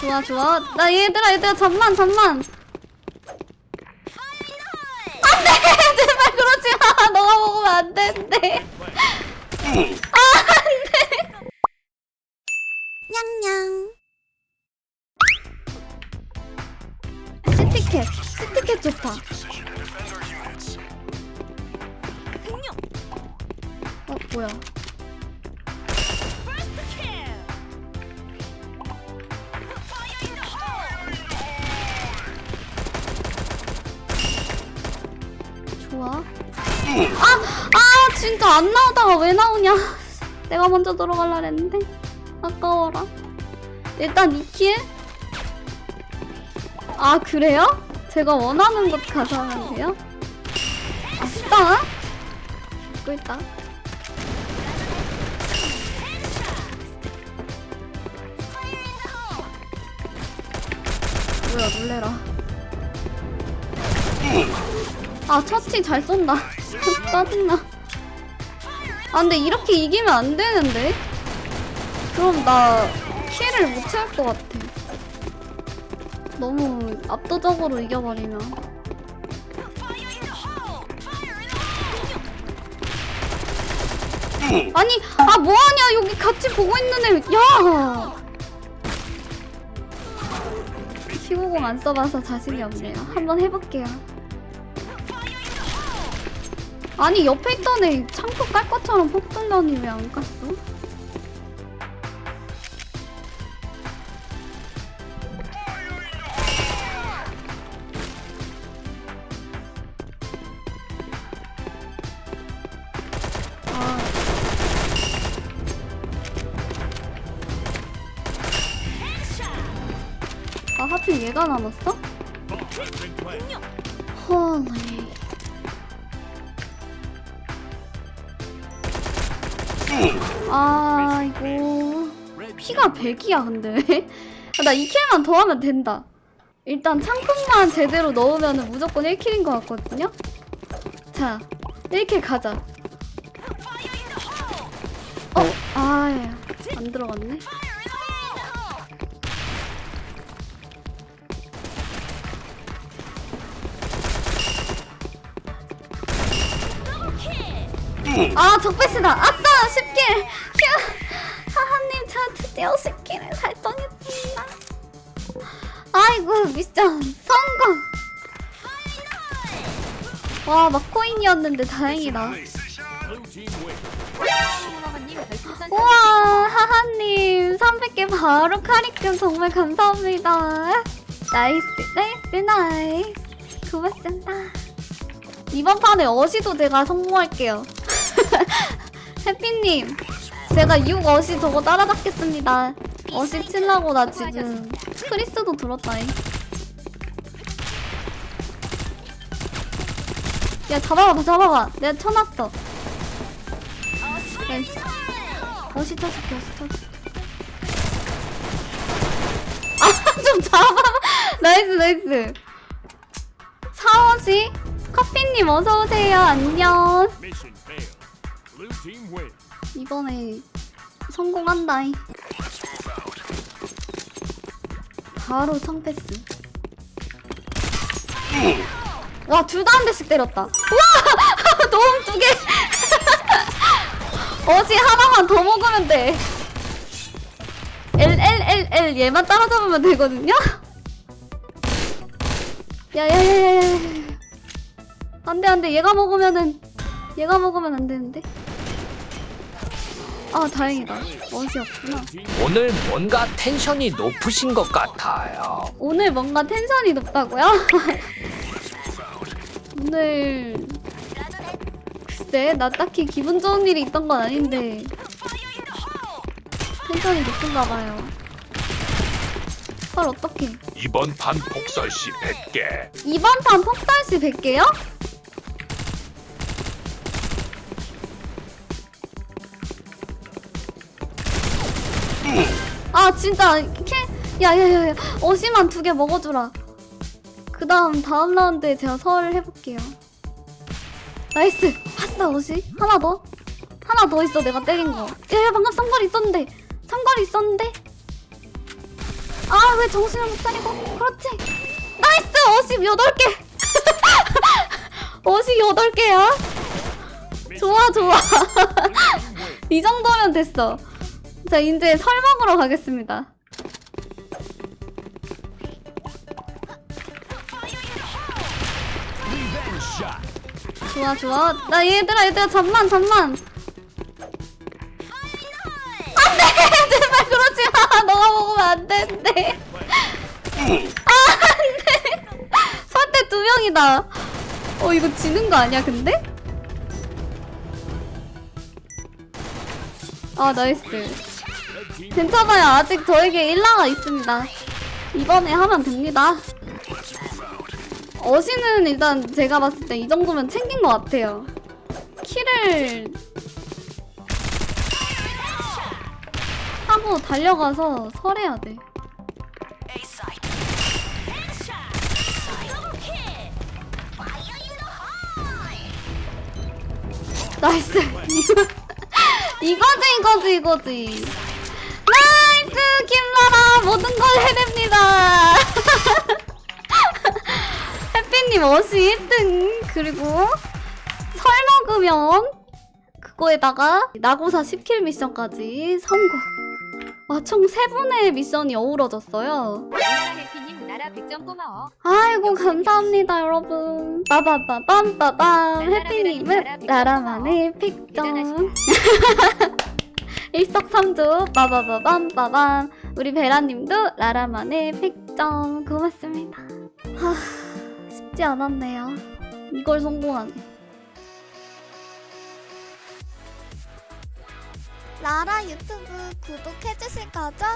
좋아 좋아. 나 얘들아 얘들아 잠만 잠만. 안돼! 제발 그러지 마. 너가 먹으면 안 되는데 아 안돼. 냥냥. 시티켓 시티켓 좋다. 어 뭐야 좋아 아! 아 진짜 안 나오다가 왜 나오냐 내가 먼저 들어갈라 했는데 아까워라 일단 2킬 아 그래요? 제가 원하는 것 가서 하면 돼요? 아싸 있다 뭐야 놀래라 아 처치 잘 쏜다. 짜증나. 아 근데 이렇게 이기면 안 되는데? 그럼 나 킬을 못 채울 것 같아. 너무 압도적으로 이겨버리면. 아니 아 뭐하냐? 여기 같이 보고 있는 애야! 15공 안 써봐서 자신이 없네요. 한번 해볼게요 아니 옆에 있던 애 창포 깔 것처럼 폭 뚫더니 왜안 깠어? 아. 아 하필 얘가 남았어? 헐 아 이거. 피가 100이야 근데. 아, 나 2킬만 더 하면 된다. 일단 창큼만 제대로 넣으면 무조건 1킬인 것 같거든요? 자 1킬 가자. 어? 아안 들어갔네 아 적배스다. 아싸 10킬. 휴. 하하님 저 드디어 10킬을 달성했습니다. 아이고 미션 성공. 와 막코인이었는데 다행이다. 우와 하하님 300개 바로 카리금 정말 감사합니다. 나이스 나이스 나이스. 고맙습니다. 이번 판에 어시도 제가 성공할게요 해피님 제가 6 어시 저거 따라잡겠습니다. 어시 칠라고 나 지금 크리스도 들었다잉. 야 잡아봐 잡아봐. 내가 쳐놨어. 네. 어시 쳐줄게 어시 쳐줄게 아좀 잡아봐. 나이스 나이스. 사어시 커피님 어서오세요. 안녕 이번에 성공한다잉. 바로 청패스. 와 둘 다 한 대씩 때렸다. 우와! 너무 두개. 어지 하나만 더 먹으면 돼. L L L L 얘만 따라잡으면 되거든요? 야야야야야. 안 돼 안 돼. 얘가 먹으면은 얘가 먹으면 안 되는데 아 다행이다 멋이 없구나 오늘 뭔가 텐션이 높으신 것 같아요. 오늘 뭔가 텐션이 높다고요? 오늘 글쎄 나 딱히 기분 좋은 일이 있던 건 아닌데 텐션이 높은가 봐요 헐 어떡해 이번 판 폭설 시 100개. 이번 판 폭살시 100개요? 아 진짜. 캐 야야야야. 어시만 두 개 먹어주라. 그 다음 다음 라운드에 제가 설 해볼게요. 나이스. 봤어 어시? 하나 더. 하나 더 있어 내가 때린 거. 야야 방금 삼거리 있었는데. 삼거리 있었는데. 아 왜 정신을 못 차리고? 그렇지. 나이스! 58개. 58개야? 좋아 좋아. 이 정도면 됐어 자 이제 설 먹으러 가겠습니다. 좋아 좋아. 나 얘들아 얘들아 잠만 잠만. 안돼! 제발 그러지 마. 너가 먹으면 안 되는데 아 안돼. 설대 두 명이다. 어 이거 지는 거 아니야 근데? 아 나이스 괜찮아요. 아직 저에게 1라가 있습니다. 이번에 하면 됩니다. 어시는 일단 제가 봤을 때 이 정도면 챙긴 것 같아요. 키를 하고 달려가서 설해야 돼. 나이스. 이거지 이거지 이거지 모든 걸 해냅니다. 해피님 어시 1등. 그리고 설 먹으면 그거에다가 나고사 10킬 미션까지 성공 와총 3분의 미션이 어우러졌어요. 나라 해피님 나라 100점 고마워. 아이고 감사합니다 여러분. 빠바바밤빠밤. 해피님은 나라만의 픽점. 일석삼조 빠바바밤 빠밤 우리 베라님도 나라만의 픽점 고맙습니다. 하 쉽지 않았네요. 이걸 성공하네. 라라 유튜브 구독해주실 거죠?